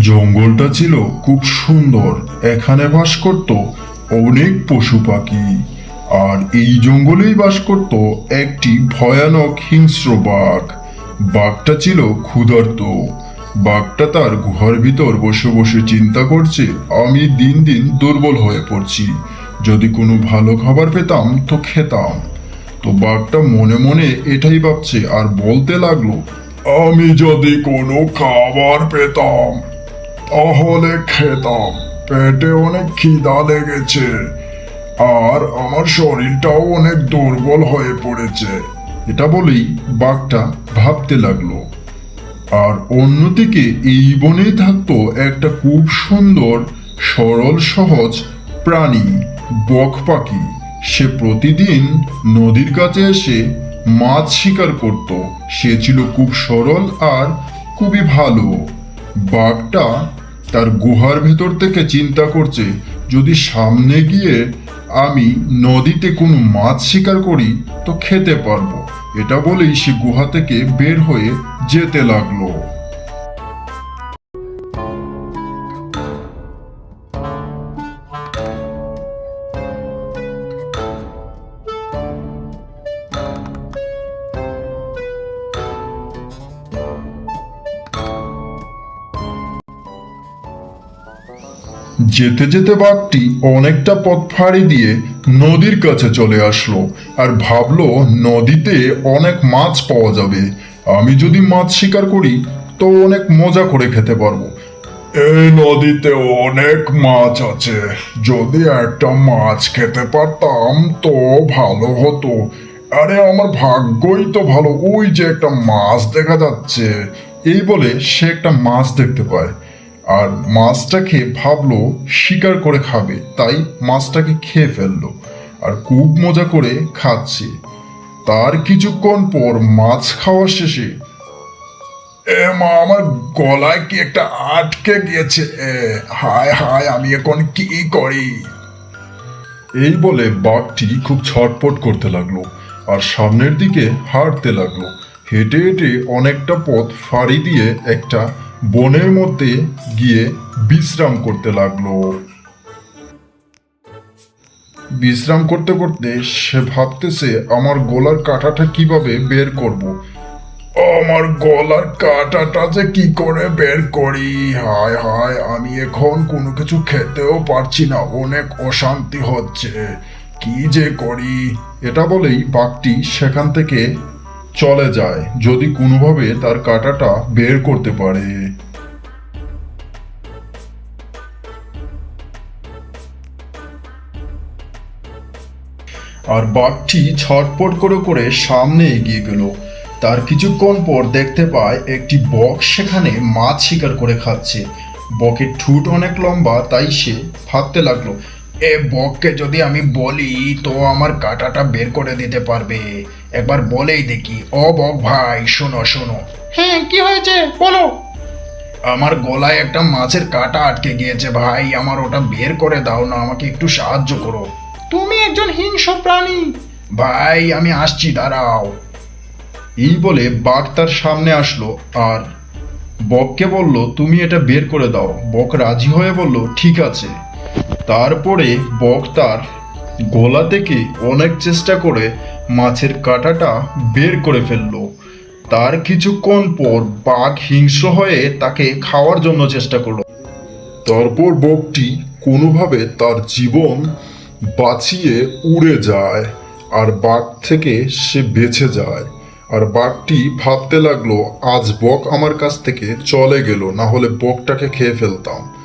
জঙ্গলটা ছিল খুব সুন্দর। এখানে বাস করত অনেক পশু পাখি। আর এই জঙ্গলেই বাস করত একটি ভয়ানক হিংস্র বাঘ। বাঘটা ছিল ক্ষুধার্ত। বাঘটা তার গুহার ভিতর বসে বসে চিন্তা করছে, আমি দিন দিন দুর্বল হয়ে পড়ছি। যদি কোনো ভালো খাবার পেতাম তো খেতাম। তো বাঘটা মনে মনে এটাই ভাবছে আর বলতে লাগল, আমি যদি কোনো খাবার পেতাম তাহলে খেতাম। পেটে অনেক খিদা লেগেছে। আর আমার শরীরটাও অনেক দুর্বল হয়ে পড়েছে। এটা বলেই বাঘটা ভাবতে লাগল। আর অন্যদিকে এই বনেই থাকতো একটা খুব সুন্দর, সরল, সহজ প্রাণী, বক পাখি। সে প্রতিদিন নদীর কাছে এসে মাছ শিকার করত। সে ছিল খুব সরল আর খুবই ভালো। বাঘটা তার গুহার ভেতর থেকে চিন্তা করছে, যদি সামনে গিয়ে আমি নদীতে কোনো মাছ শিকার করি, তো খেতে পারব। এটা বলেই সে গুহা থেকে বের হয়ে যেতে লাগল। যেতে যেতে বাঘটি অনেকটা পথ ফাঁড়ি দিয়ে নদীর কাছে চলে আসলো আর ভাবলো নদীতে অনেক মাছ পাওয়া যাবে। আমি যদি মাছ শিকার করি, তো অনেক মজা করে খেতে পারব। এই নদীতে অনেক মাছ আছে। যদি একটা মাছ খেতে পারতাম, তো ভালো হতো। আরে, আমার ভাগ্যই তো ভালো। ওই যে একটা মাছ দেখা যাচ্ছে। এই বলে সে একটা মাছ দেখতে পায়। আর মাছটাকে ভাবলো শিকার করে খাবে, তাই মাছটাকে খেয়ে ফেলল আর খুব মজা করে খাচ্ছে। তার কিছুক্ষণ পর মাছ খাওয়া শেষে, এ মা, আমার গলায় কি একটা আটকে গিয়েছে? হায় হায়, আমি এখন কি করি? এই বলে বাঘটি খুব ছটপট করতে লাগল আর সামনের দিকে হাঁটতে লাগল। হেঁটে হেঁটে অনেকটা পথ ফাড়ি দিয়ে একটা বনের মধ্যে গিয়ে বিশ্রাম করতে লাগল। বিশ্রাম করতে করতে সে ভাবতেছে, আমার গলার কাঁটাটা কীভাবে বের করব। আমার গলার কাঁটাটা যে কি করে বের করি? হায় হায়, আমি এখন কোনো কিছু খেতেও পারছি না, অনেক অশান্তি হচ্ছে। কি যে করি? এটা বলেই বাঘটি সেখান থেকে চলে যায়, যদি কোনোভাবে তার কাঁটাটা বের করতে পারে। আর বাঘটি ছটপট করে করে সামনে এগিয়ে গেল। তার কিছুক্ষণ পর দেখতে পায় একটি বক সেখানে মাছ শিকার করে খাচ্ছে। বকের ঠুট অনেক লম্বা তাই সে ভাবতে লাগল এ বককে যদি আমি বলি তো আমার কাঁটাটা বের করে দিতে পারবে। একবার বলেই দেখি। ও বক ভাই শোনো শোনো। হ্যাঁ কি হয়েছে? বলো। আমার গলায় একটা মাছের কাঁটা আটকে গিয়েছে ভাই। আমার ওটা বের করে দাও না আমাকে একটু সাহায্য করো। তুমি একজন হিংস্র প্রাণী। ভাই, আমি আসছি, দাঁড়াও। এই বলে বাঘ তার সামনে আসলো আর বককে বলল, তুমি এটা বের করে দাও। বক রাজি হয়ে বলল, ঠিক আছে। তারপরে বক তার গলা থেকে অনেক চেষ্টা করে মাছের কাঁটাটা বের করে ফেলল। তার কিছুক্ষণ পর বাঘ হিংস্র হয়ে তাকে খাওয়ার জন্য চেষ্টা করল। তারপর বকটি কোনোভাবে তার জীবন বাঁচিয়ে উড়ে যায় আর বাঘ থেকে সে বেঁচে যায়। আর বাঘটি ভাবতে লাগল, আজ বক আমার কাছ থেকে চলে গেল, না হলে বকটাকে খেয়ে ফেলতাম।